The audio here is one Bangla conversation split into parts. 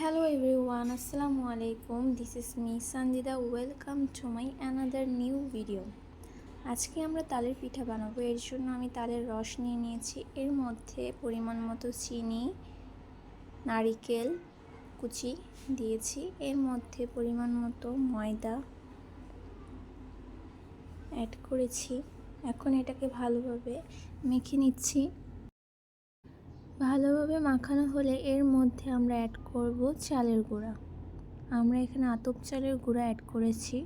Hello everyone, Assalamu alaikum. This is me Sandida. Welcome to my another new video আজকে আমরা তালের পিঠা বানাবো। এর জন্য আমি তালের রস নিয়ে নিয়েছি। এর মধ্যে পরিমাণ মতো চিনি নারিকেল কুচি দিয়েছি। এর মধ্যে পরিমাণ মতো ময়দা অ্যাড করেছি। এখন এটাকে ভালোভাবে মেখে নিচ্ছি। ভালোভাবে মাখানো হলে এর মধ্যে আমরা অ্যাড করব চালের গুঁড়া। আমরা এখানে আতপ চালের গুঁড়া অ্যাড করেছি।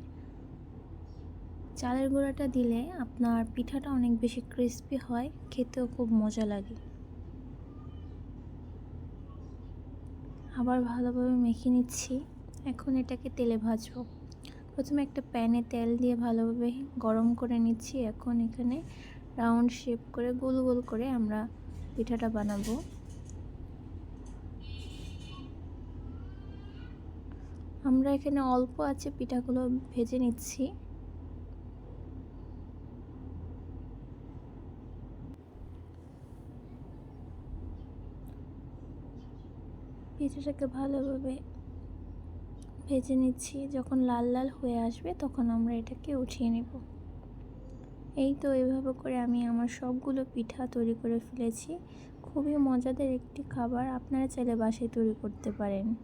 চালের গুঁড়াটা দিলে আপনার পিঠাটা অনেক বেশি ক্রিস্পি হয়, খেতেও খুব মজা লাগে। আবার ভালোভাবে মেখে নিচ্ছি। এখন এটাকে তেলে ভাজবো। প্রথমে একটা প্যানে তেল দিয়ে ভালোভাবে গরম করে নিচ্ছি। এখন এখানে রাউন্ড শেপ করে গোল গোল করে আমরা পিঠাটা বানাবো। আমরা এখানে অল্প আছে পিঠাগুলো ভেজে নিচ্ছি। পিঠাটাকে ভালোভাবে ভেজে নিচ্ছি। যখন লাল লাল হয়ে আসবে তখন আমরা এটাকে উঠিয়ে নেব। এই তো এইভাবে করে আমি আমার সবগুলো পিঠা তৈরি করে ফেলেছি। খুবই মজাদার একটি খাবার, আপনারা চাইলে বাসায় তৈরি করতে পারেন।